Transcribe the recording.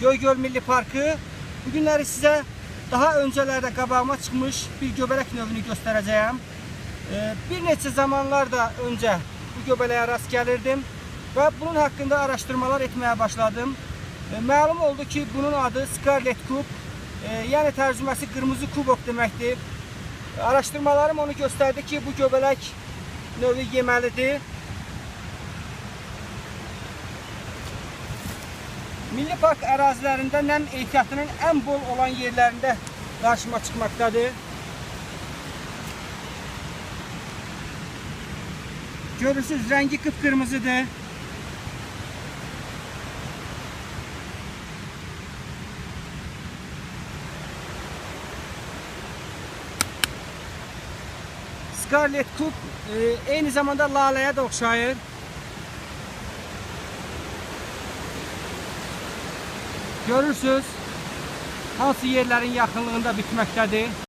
Göygöl Milli Parkı. Bugünləri sizə daha öncələrdə qabağıma çıxmış bir göbələk növünü göstərəcəyəm. Ee, Bir neçə zamanlarda öncə bu göbələyə rast gəlirdim və bunun haqqında araşdırmalar etməyə başladım. Ee, Məlum oldu ki, bunun adı Scarlet Kub, e, yəni tərcüməsi qırmızı kubok deməkdir. Araşdırmalarım onu göstərdi ki, bu göbələk növü yeməlidir. Milli park ərazilərində nəm ehtiyatının ən bol olan yerlərində qarşıma çıxmaqdadır. Görürsünüz, rəngi qıpqırmızıdır. Scarlet Cup e, eyni zamanda laləyə də oxşayır. Görürsüz, hansı yerlərin yaxınlığında bitməkdədir.